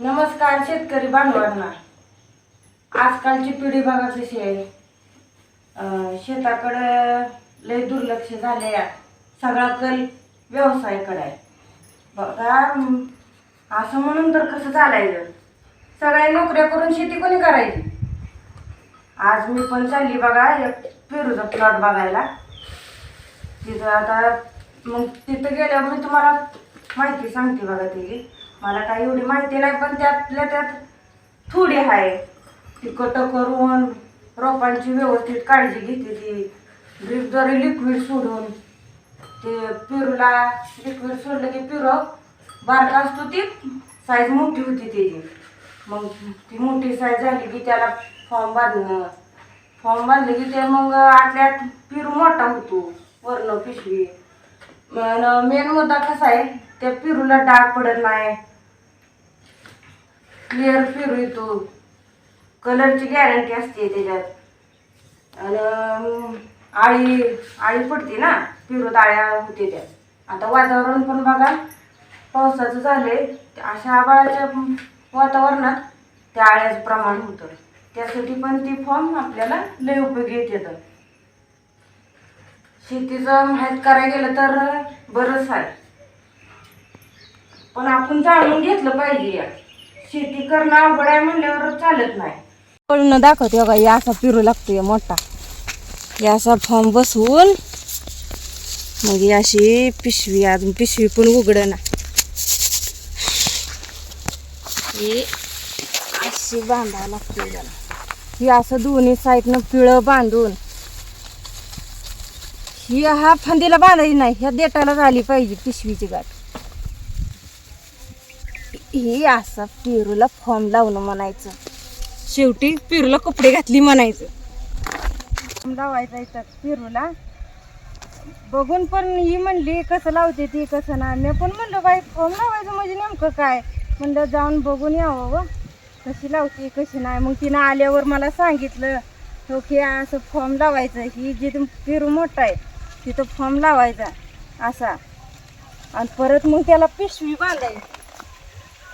नमस्कार शेतकरी बांधवांना. आजकालची पिढी बघा कशी आहे. शेताकडं लय दुर्लक्ष झाले सगळा कल व्यवसायाकडे आहे. बघा असं म्हणून तर कसं चालायचं? सगळ्या नोकऱ्या करून शेती कोणी करायची? आज मी पण चालली बघा एक पेरूचा प्लॉट बघायला. तिथं आता मग तिथं गेल्यावर मी तुम्हाला माहिती सांगते बघा तिची. मला काही एवढी माहिती नाही पण त्यातल्या त्यात थोडी आहे. ती कट करून रोपांची व्यवस्थित काळजी घेते ती. ड्रीपद्वारे लिक्विड सोडून ते पेरूला लिक्विड सोडलं की पेरू बारका असतो ती साईज मोठी होती त्याची मग ती मोठी साईज झाली की त्याला फॉर्म बांधणं. फॉर्म बांधलं की ते मग आतल्यात पेरू मोठा होतो वर्ण पिशवी. मेन मुद्दा कसा आहे त्या पेरूला डाग पडत नाही. क्लिअर फिरू येतो कलरची गॅरंटी असते त्याच्यात. आणि आळी आळी पडते ना फिरत आळ्या होते त्या. आता वातावरण पण बघा पावसाचं झाले अशा आबाळाच्या वातावरणात त्या आळ्याचं प्रमाण होतं. त्यासाठी पण ती फॉर्म आपल्याला लय उपयोगी येते शेतीचं माहीत करायला गेलं तर बरंच आहे. पण आपण जाणून घेतलं पाहिजे या. शेती करणं अवघड आहे म्हणल्यावर चालत नाही. पळून दाखवते बघा या असा पिरू लागतोय मोठा. या असा फॉर्म बसवून मग ही अशी पिशवी अजून पिशवी पण उघडं ना ही अशी बांधावं लागते त्याला ही असं दोन्ही साईडनं पिळं बांधून. ही हा फांदीला बांधायची नाही ह्या देटाला झाली पाहिजे पिशवीची गाठ. ही असा पेरूला फॉर्म लावणं म्हणायचं. शेवटी पेरूला कपडे घातली म्हणायचं. लावायचं इथं पेरूला. बघून पण ही म्हणली कसं लावते ती कसं नाही. मी पण म्हणलं बाई फॉर्म लावायचं म्हणजे नेमकं काय? म्हणलं जाऊन बघून यावं व. कशी लावते कशी नाही. मग तिनं आल्यावर मला सांगितलं हो की असं फॉर्म लावायचं. ही जिथं पेरू मोठा आहे तिथं फॉर्म लावायचा असा. आणि परत मग त्याला पिशवी बांधायची.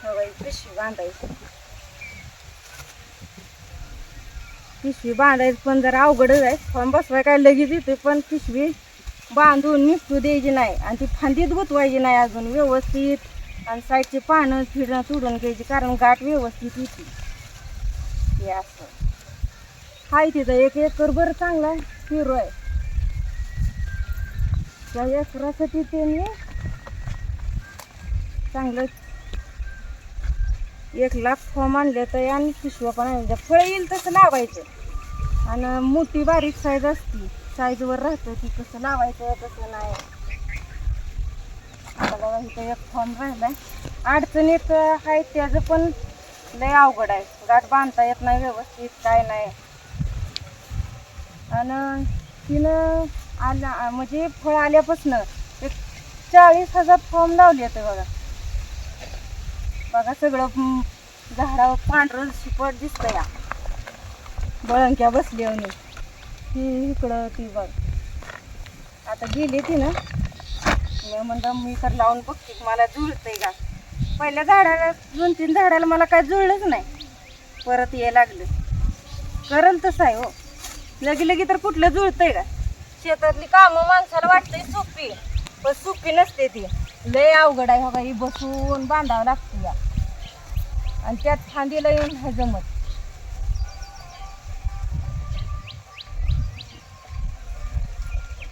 हो बाई पिशवी बांधायची पिशवी बांधायची पण जरा अवघडच आहे. पण बसवाय काय लगेच येते पण पिशवी बांधून निपटू द्यायची नाही. आणि ती फांदीत गुतवायची नाही अजून व्यवस्थित. आणि साईडची पानं फिरणं तुडून घ्यायची कारण गाठ व्यवस्थित येते हे असं. हाय तिथं एक एकर बरं चांगला पेरू आहे. त्या एकरासाठी त्यांनी चांगलं एक लाख फॉर्म आणले तर आणि पिशव्या पण आणल्या फळ येईल तसं लावायचं. आणि मोठी बारीक साईज असती साईजवर राहतं ती कसं लावायचं कसं नाही. आता बघा इथं एक फॉर्म राहिलाय अडचणीत आहे त्याचं पण लय अवघड आहे. गाठ बांधता येत नाही व्यवस्थित काय नाही. आणि तिनं आल्या म्हणजे फळ आल्यापासनं एक चाळीस हजार फॉर्म लावले होते बघा. बघा सगळं झाडावर पांढरं शिपट दिसतं या बळंक्या बसली आणि ती इकडं ती बघ. आता गेली ती ना. मी म्हणलं मी तर लावून बघते मला जुळतंय का? पहिल्या झाडाला दोन तीन झाडाला मला काय जुळलंच नाही. परत ये लागलं. करल तसं आहे हो. लगी लगी तर कुठलं जुळतंय का? शेतातली कामं माणसाला वाटतंय सोपी. पण सोपी नसते ती. लय अवघड आहे हो ही बसून बांधावं लागते या. आणि त्यात फांदीला येऊन नाही जमत.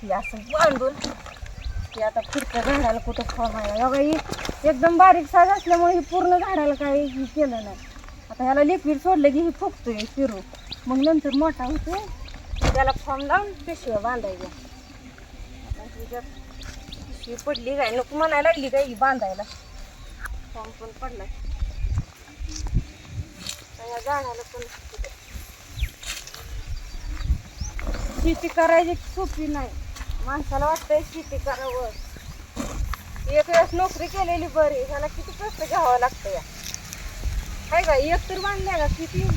हे असं बांधून ते आता पुढच्या झाडाला कुठं फॉर्म आहे? बघा ही एकदम बारीक साज असल्यामुळे ही पूर्ण झाडाला काही हे केलं नाही. आता ह्याला लिक्विड सोडलं की ही फुगतोय फिरू मग नंतर मोठा होतोय त्याला फॉर्म लावून पिशव्या बांधायच्या. पिशवी पडली काय? नको म्हणायला लागली काय ही बांधायला. फॉर्म पण पडला. पण शेती करायची सोपी नाही. माणसाला वाटतंय शेती करावं. एक वेळेस नोकरी केलेली बरी ह्याला किती कष्ट घ्यावं लागतं या. काय का एक तर बांधल्या का किती